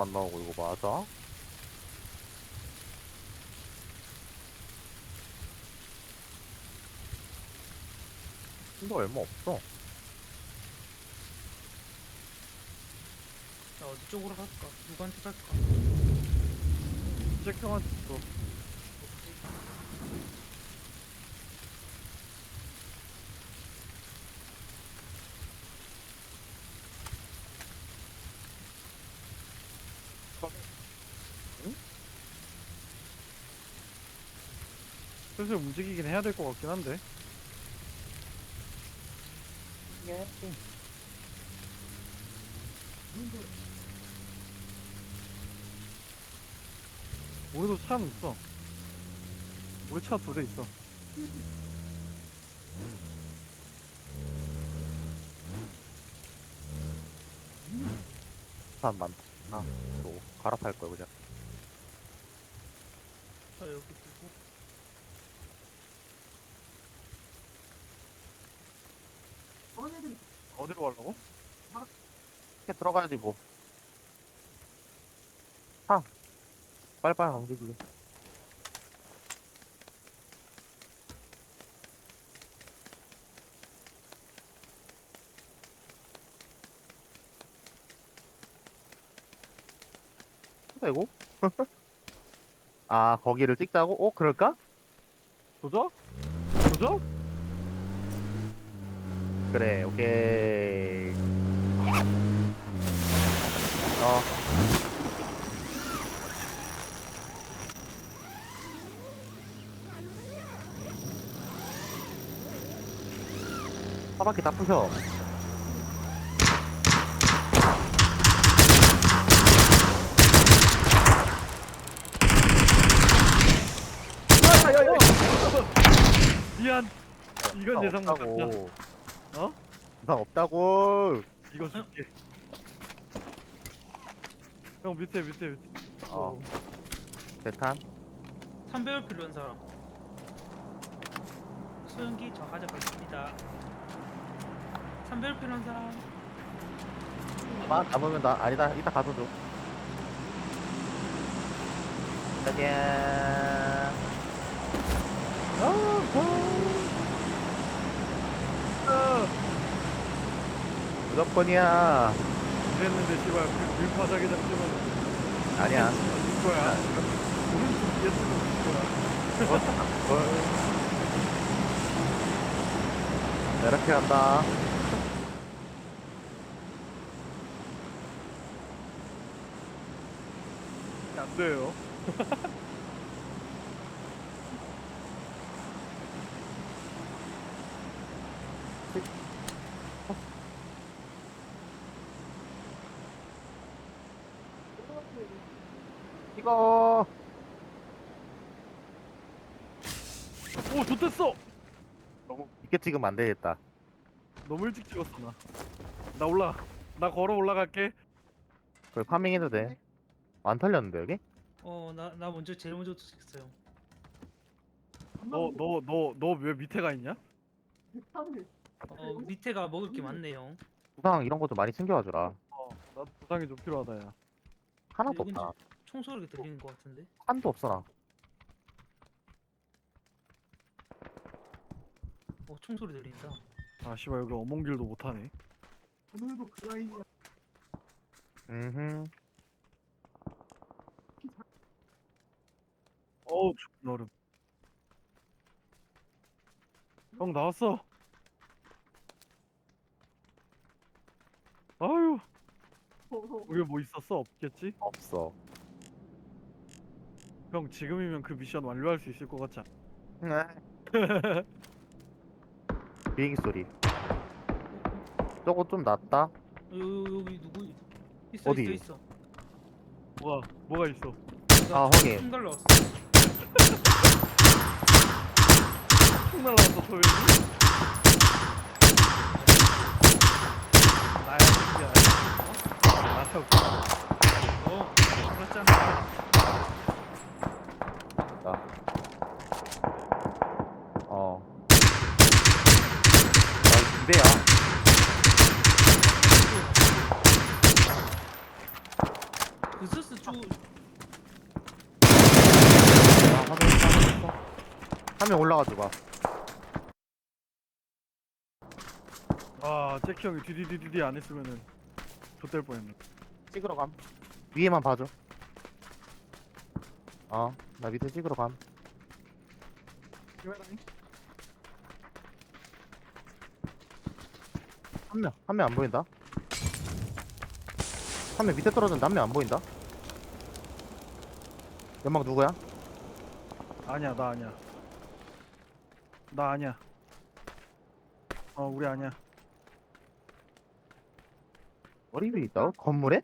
안 나오고 이거 맞아? 힘도 얼마 없어. 자 어디 쪽으로 갈까? 누구한테 갈까? 잭형한테 줘. 슬슬 움직이긴 해야 될 것 같긴 한데. 우리도 차는 있어. 우리 차 두 대 있어. 한 많다. 아, 또 갈아탈 거야 그냥. 자 여기 어디로 가려고? 이렇게 들어가야지 뭐. 아, 빨빨 움직이게. 되고? 아, 거기를 찍자고? 어, 그럴까? 도적? 도적? 그래, 오케이. 어. 바퀴 다 부셔. 미안. 이건 예상 못했다. 어? 예상 없다고. 이거 줄게. 형 밑에 밑에 밑에. 어. 대탄. 3배율 필요한 사람 소형기 저 가져가겠습니다 3배율 필요한 사람 아, 남으면 나 아니다. 이따 가서 줘. 짜잔. 아, 무조건이야. 그랬는데 씨발 그 밀파자기 잡지만 아니야. 거야. 오른쪽 뒤에 쓰는 거야. 이렇게 간다. 안 돼요. 이거. 오 좋댔어. 너무 늦게 찍으면 안 되겠다. 너무 일찍 찍었어 나. 나 올라. 나 걸어 올라갈게. 그래, 파밍해도 돼. 안 털렸는데, 여기? 어 나 나 먼저 제일 먼저 도착했어요 너 너 너 너 왜 밑에 가 있냐? 어 밑에가 먹을 게 많네요 부상 이런 거좀 많이 챙겨와주라. 어, 나 부상이 좀 필요하다 야. 하나도 없다. 총소리가 들리는 것 같은데 한도 없어, 나. 어 총소리 들린다 아 씨발 여기 어몽길도 못 하네. 음흠. 어우 존나 어렵. 형 나왔어. 아유. 여기 뭐 있었어? 없겠지? 없어. 형 지금이면 그 미션 완료할 수 있을 것 같지 않아? 네. 비행기 소리. 저거 좀 낫다. 어, 여기, 여기 누구 있어 어디? 있어 있어 뭐가 뭐가 있어? 아, 확인. 총 달라왔어 총 날라왔어 소연이? 나야 새끼야. 나 태울게. 어 그렇잖아 나. 어. 아, 기대야. 그스 엑소스 주 아, 확인했어, 확인했어. 한명 올라가지고 가. 아 잭키 형이 디디디디디 안 했으면은 좆될 뻔했네 찍으러 감. 위에만 봐줘. 어, 나 밑에 찍으러 감. 한 명, 한 명 안 보인다. 한 명 밑에 떨어졌는데 한 명 안 보인다. 연막 누구야? 아니야 나 아니야 나 아니야 어 우리 아니야 머리 위에 있다고? 건물에?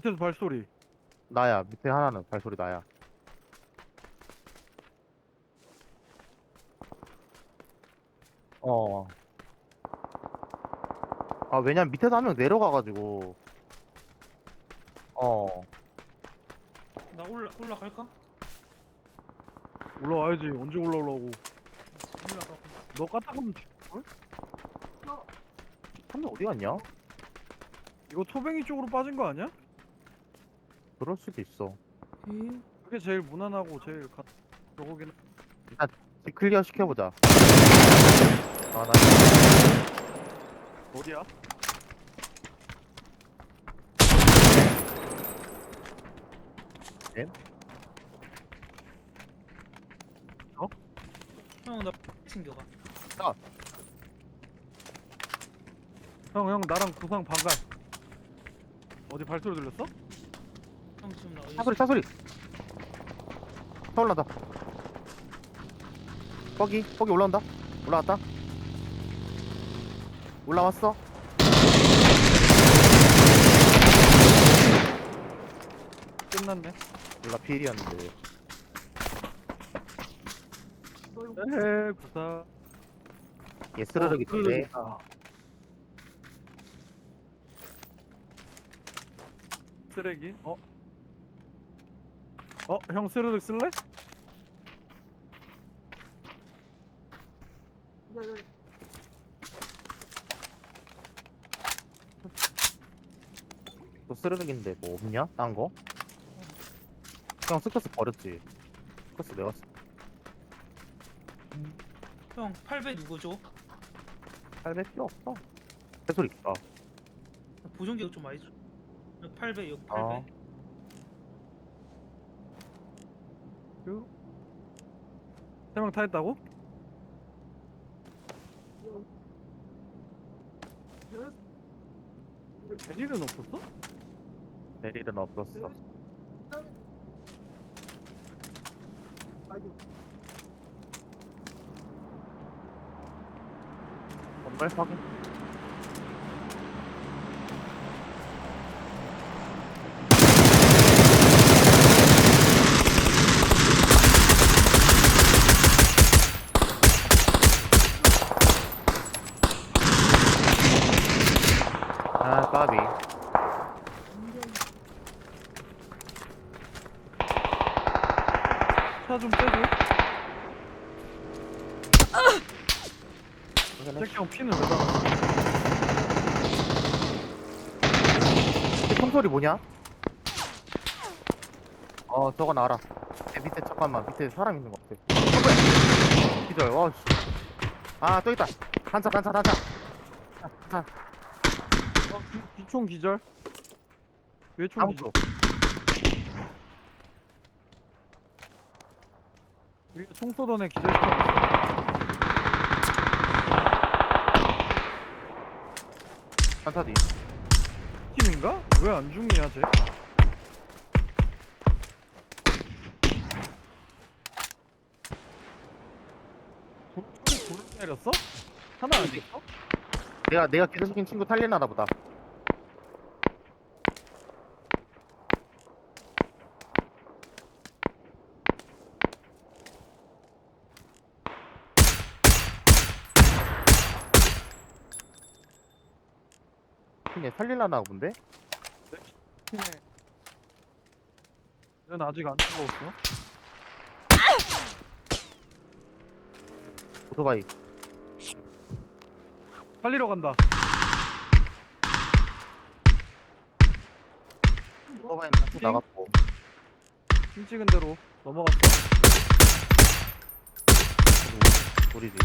밑에서 발소리 나야. 밑에 하나는 발소리 나야. 어. 아, 왜냐면 밑에서 한 명 내려가가지고. 어. 나 올라 올라갈까? 올라와야지 언제 올라오려고 올라가. 너 까딱하면 한명 어디 갔냐? 이거 토뱅이 쪽으로 빠진 거 아니야? 그럴 수도 있어. 그게 제일 무난하고 제일 가... 저거긴 집 클리어 시켜보자. 아, 나 어디야? 형나 챙겨가. 형 형 나랑 구상 반갈 어디 발소리 들렸어? 나 어디 차소리, 차소리! 차 올라온다. 올라왔다. 올라왔어. 끝났네 몰라, 필이었는데. 에헤 구상 얘 스르륵이 어, 던데. 스르륵이다. 쓰레기? 어? 어? 형 스르륵 쓸래? 또 스르륵인데 뭐 없냐? 딴 거? 그냥 스커스 버렸지. 스커스 내가 쓰... 형 8배 누구 줘? 800 필요 없어. 개소리. 아, 보정기가 좀 많이 줘. 8배 여기 8배. 어. 세명 타했다고? 대리는 없었어? 내일은 없었어. 정말 확인. 아, 까비. 차 좀 빼줘 확인해. 잭형 피는 왜 달았어? 총소리 뭐냐? 어, 저건 알아. 내 밑에 잠깐만, 밑에 사람 있는 거 같아. 어, 기절, 와, 씨. 아, 또 있다. 단차, 단차, 단차. 자, 어, 기- 기총 기절? 왜 총 기절? 아무도. 우리가 총 쏘던 애 기절시켜 단차 뒤. 팀인가? 왜 안 죽냐 쟤? 돌- 돌을 내렸어? 하나 안 됐어? 내가, 내가 기절시킨 친구 탈리나다 보다. 얘 살릴라나 본데? 팀에 넌 아직 안 죽었어? 오토바이. 살리러 간다 오토바이는 또 띵. 나갔고. 핑 찍은 대로 넘어갔어 우리지.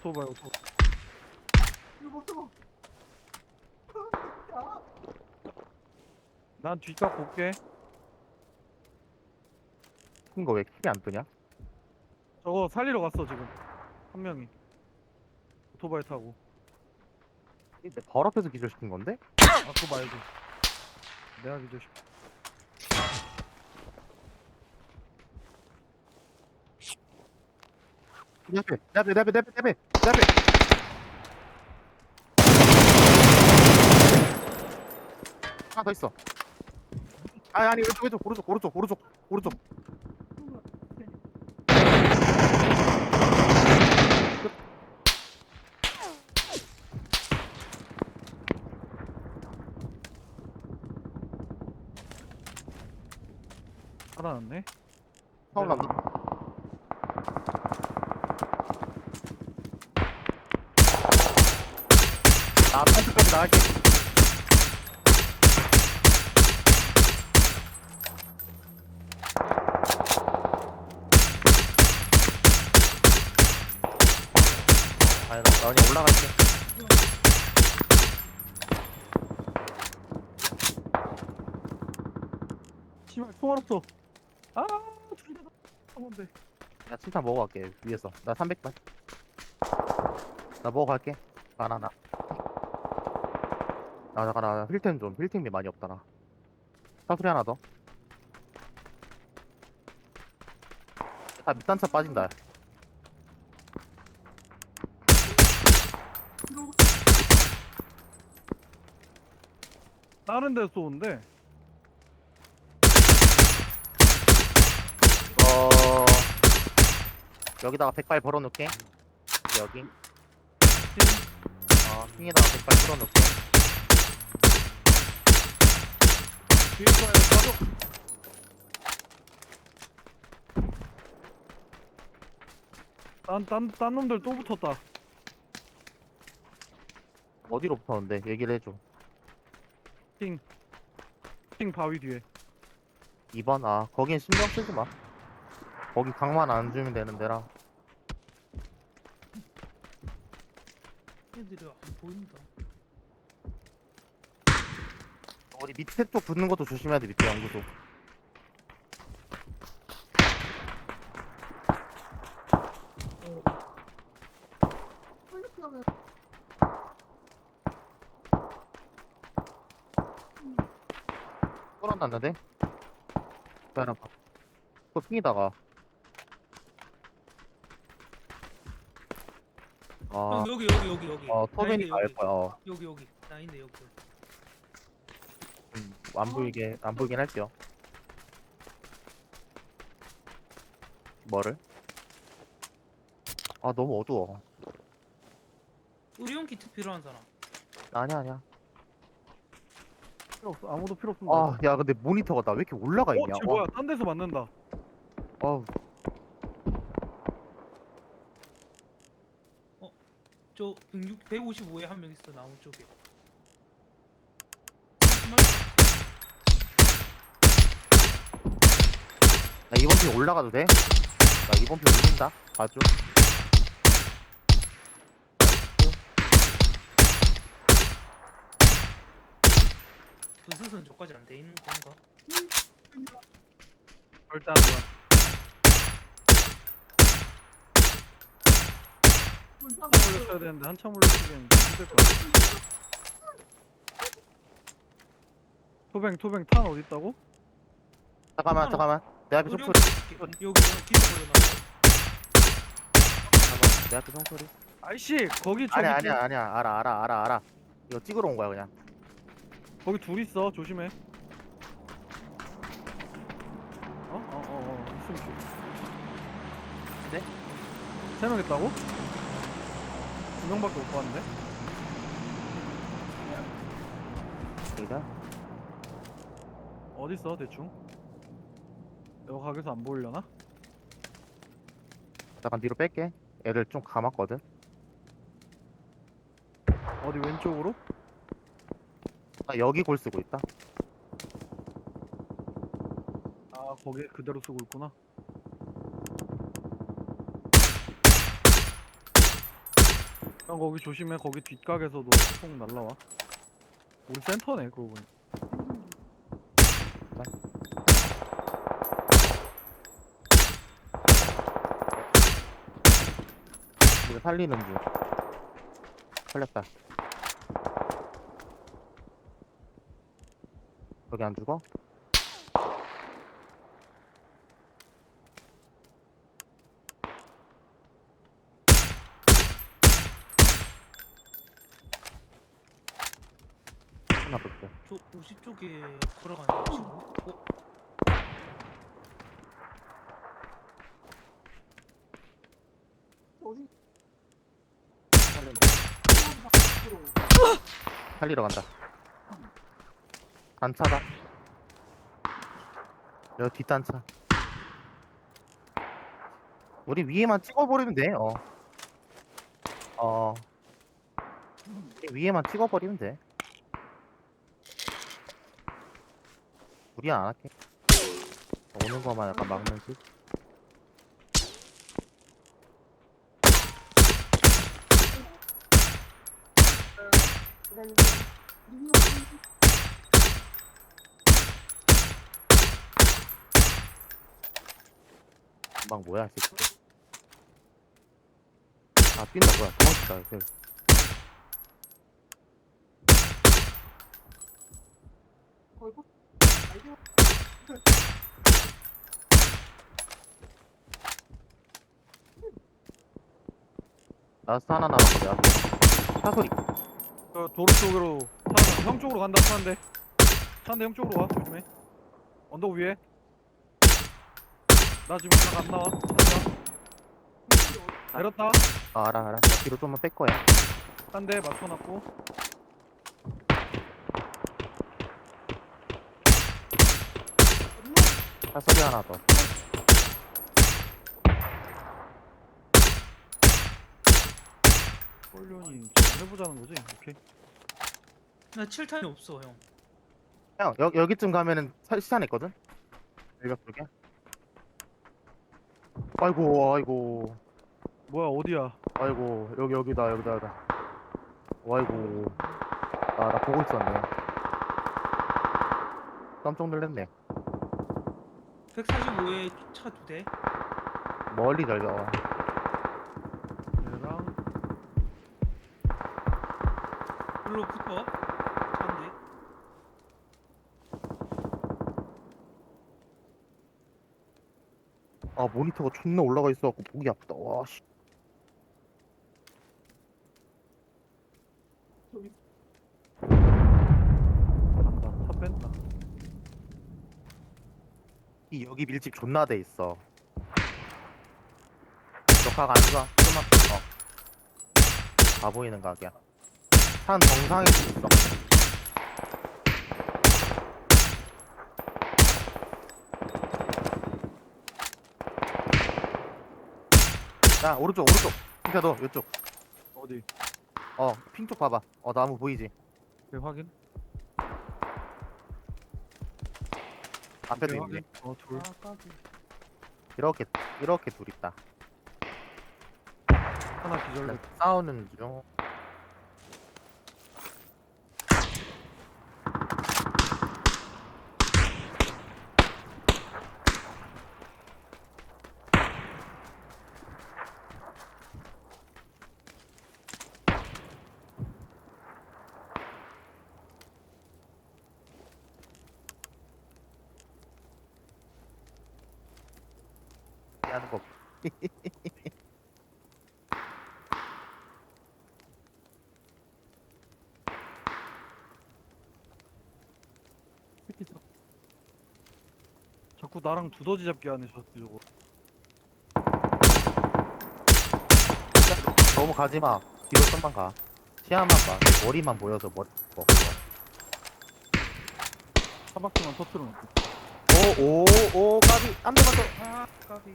오토바이 오토 난 뒷각 볼게 큰 거 왜 킥이 안 뜨냐? 저거 살리러 갔어 지금 한 명이 오토바이 타고 내 바로 앞에서 기절시킨 건데? 아 그거 말고 내가 기절시 내 앞에, 내 앞에, 내 앞에, 내 앞에, 내 앞에, 내 앞에. 하나 더 있어. 아니, 아니, 왼쪽, 왼쪽, 오른쪽, 오른쪽, 오른쪽, 오른쪽. 살아났네 서울 난다. 나 펜트까지 나갈게. 아니, 나, 나 그냥 올라갈게. 씨발 총알 없어 아둘다 한번데 나 칠탄 먹어갈게, 위에서. 나 300발. 나 먹어갈게. 바나나. 아, 잠깐, 나 힐템 좀. 힐템이 많이 없다, 나. 사소리 하나 더. 다 밑단차 빠진다. 다른 데 쏘는데. 어 여기다가 100발 벌어놓게. 여기. 어 핑에다가 100발 풀어놓게. 뒤에서 빠져 딴딴 딴 놈들 또 붙었다. 어디로 붙었는데? 얘기를 해줘 핑. 바위 뒤에. 2번 아 거긴 신경 쓰지 마. 거기 강만 안 주면 되는 데라. 애들이 안 보인다. 우리 밑에 쪽 붙는 것도 조심해야 돼 밑에 연구소 뚫어놨는데? 기다려봐 또 핑이다가 아, 형 여기 여기 여기 여기. 어, 있네, 알. 거야. 어, 여기 여기. 나 있네 여기. 음, 안 보이게, 안 보이긴 할게요. 뭐를? 아, 너무 어두워. 의료용 키트 필요한 사람. 아니야, 아니야. 필요 없어 아무도 필요 없습니다 아, 야, 근데 모니터가 나 왜 이렇게 올라가 어? 있냐? 쟤 뭐야 딴 데서 맞는다 어, 저 106, 155에 한 명 있어 나무 쪽에. 나 이번 핑 올라가도 돼? 나 이번 핑 올린다. 봐줘. 부스스는 저까지 안 돼 있는 건가? 안 좋아 한참 올렸어야 되는데 한참 올렸으면 힘들 것 같아 토뱅 토뱅 탄 어디 있다고? 잠깐만, 잠깐만. 내 앞에 총소리. 여기 여기 뒤에 걸려놨어. 잠깐만, 내 앞에 총소리. 아이씨 거기 저기 아니야, 둘- 아니야, 아니야. 알아, 알아, 알아, 알아. 이거 찍으러 온 거야, 그냥. 거기 둘 있어 조심해 어? 어? 어? 어 있음 네? 세명 있다고? 두 명밖에 못 봤는데? 여기다. 어딨어 대충? 여기 가게에서 안 보이려나? 잠깐 뒤로 뺄게. 애들 좀 감았거든. 어디 왼쪽으로? 나 여기 골 쓰고 있다. 거기 그대로 쓰고 있구나. 형 거기 조심해. 거기 뒷각에서도 총 날라와. 우리 센터네 그거 보니. 이거 살리는 중. 살렸다. 여기 안 죽어? 하나 볼게. 저 50쪽에 걸어가는 거 지금. 어? 살리러 간다. 단차다. 여기 뒷단차. 우리 위에만 찍어버리면 돼. 어. 어. 위에만 찍어버리면 돼. 우리 안 할게. 오는 거만 약간 막는 식. 금방 뭐야, 이 새끼. 아, 뛴다, 뭐야. 도망쳤다, 이제. 라스트 하나 남았거든. 차 소리. 그 도로 쪽으로 차, 형 쪽으로 간다 차인데. 차인데 형 쪽으로 와 조심해. 언덕 위에. 나 지금 각 안 나와. 차야. 내렸다. 아, 알아, 알아. 나 뒤로 좀만 뺄 거야. 한 대 맞춰놨고. 차 소리 하나 더. 홀련이 해보자는 거지. 오케이. 나 7탄이 없어 형. 형, 여, 여기쯤 가면은 차- 시간 있거든? 일벽 쪽에. 아이고, 아이고, 뭐야 어디야? 아이고, 여기, 여기다, 여기다, 여기다. 아이고. 아, 나 보고 있었네. 깜짝 놀랐네. 145에 차 두 대. 멀리 달려. 얘랑 별로 붙어. 차인데. 아, 모니터가 존나 올라가 있어갖고 보기 아프다. 와, 씨. 간다. 차 뺀다. 이 여기 밀집 존나 돼 있어. 너각 안 좋아. 좀만 어. 다 보이는 각이야. 산 정상에 있어. 야 오른쪽 오른쪽. 그니까 너 이쪽. 어디? 어 핑 쪽 봐봐. 어 나무 보이지? 네, 확인. 앞에도 네, 있네. 확인. 어 둘. 이렇게 이렇게 둘 있다. 하나 기절. 싸우는 중. 하는 거. 자- 자꾸 나랑 두더지 잡기 하네 저 저거. 너무 가지 마. 뒤로 좀만 가. 시야만 봐. 내 머리만 보여서 머리 뭐. 사박스만 터트려 놓고. 오, 오, 오, 까비. 안 돼, 맞어. 아 까비.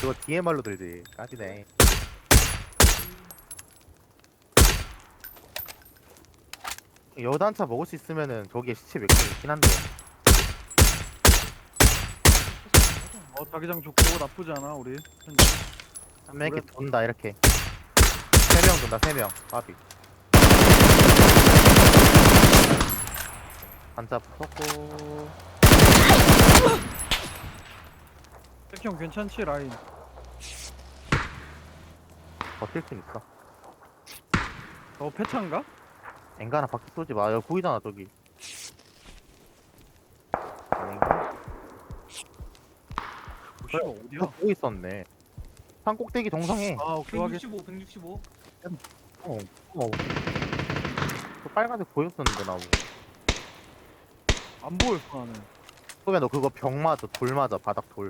그거 DMR로 들지. 까비네. 여단차 먹을 수 있으면은 거기에 시체 몇개 있긴 한데. 어 자기장 좋고 나쁘지 않아 우리. 한 명 이렇게 그래. 돈다 이렇게 세 명 돈다 세명 바비 한자 붙었고. 백형 괜찮지 라인? 버틸 수 있어. 어 패차인가? 엔가나 바퀴 쏘지 마. 여기 보이잖아 저기. 아닌가? 어, 씨발 이거 어디야? 보고 있었네. 산 꼭대기 정상에 아 오케이 확인. 165 165 어, 어. 그 빨간색 보였었는데 나무 안 보였어 나는 소야 너 그거 벽 맞아 돌 맞아 바닥 돌.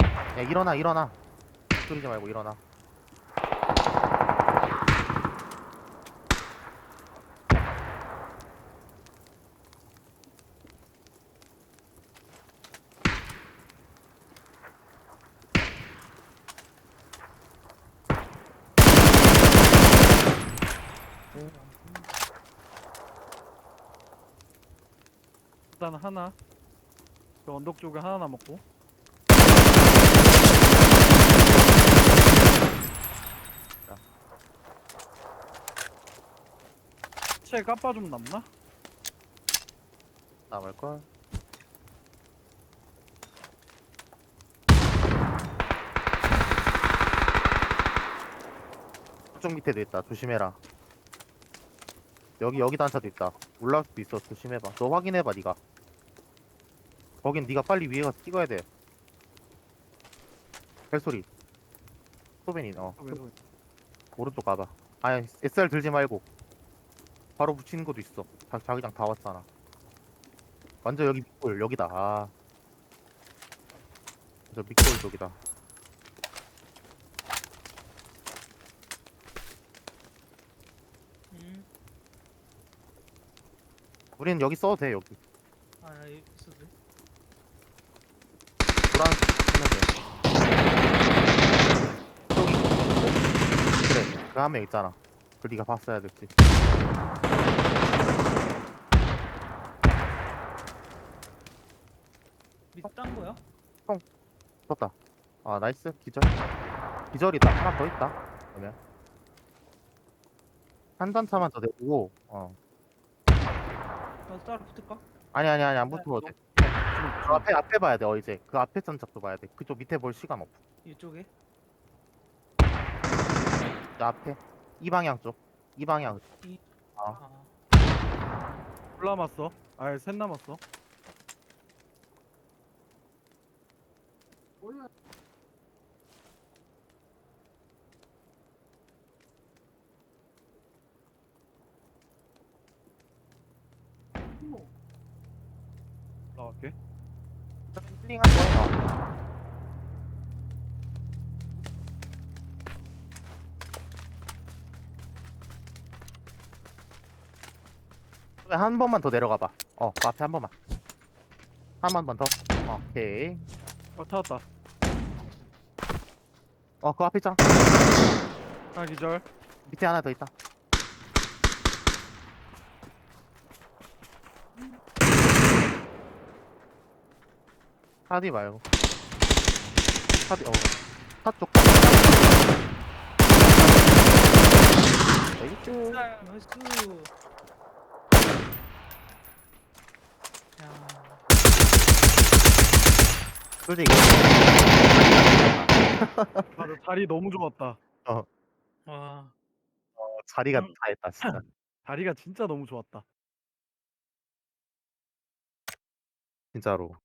아야 일어나 일어나. 소리지 말고 일어나 하나. 그 언덕 쪽에 하나 남았고. 채 까빠 좀 남나? 남을걸? 쪽 밑에도 있다. 조심해라. 여기 여기 단차도 있다. 올라올 수도 있어. 조심해봐. 너 확인해봐 니가 거긴 니가 빨리 위에 가서 찍어야 돼. 벨소리. 소벤이 어. 어, 왜, 왜. 오른쪽 가봐. 아니 SR 들지 말고. 바로 붙이는 것도 있어. 자, 자기장 다 왔잖아. 완전 여기 밑골 여기다. 아. 저 밑골 쪽이다. 음. 우리는 여기 써도 돼 여기. 아 여기 있어도 돼? 노란 했는데 저기 그한명 있잖아. 그 네가 봤어야 됐지. 밑에 딴 거야? 썼다. 아 나이스. 기절. 기절이다. 하나 더 있다. 그러면. 한 단차만 더 내고 어. 나도 따라 붙을까? 아니 아니 아니 안 붙어도 돼. 그 앞에 앞에 봐야 돼 어 이제. 그 앞에 전작도 봐야 돼. 그쪽 밑에 볼 시간 없어. 이쪽에? 그 앞에. 이 방향 쪽. 이 방향. 아. 둘 남았어. 아셋 남았어 나갈게 힐링할 거야 어. 한 번만 더 내려가 봐. 어, 그 앞에 한 번만. 한 번만 더. 어, 오케이. 어 찾았다 어, 그 앞에 있잖아. 하나 기절 밑에 하나 더 있다. 하디 말고. 하디, 어. 하 쪽. 나이스. 나이스 야 솔직히. 아, 너 자리 너무 좋았다 와. 자리가 음. 다 했다, 진짜. 자리가 진짜 너무 좋았다 진짜로.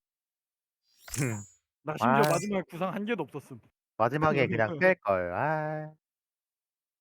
나 심지어 아. 마지막에 구상 한 개도 없었음 마지막에 그냥 뺄걸. 아.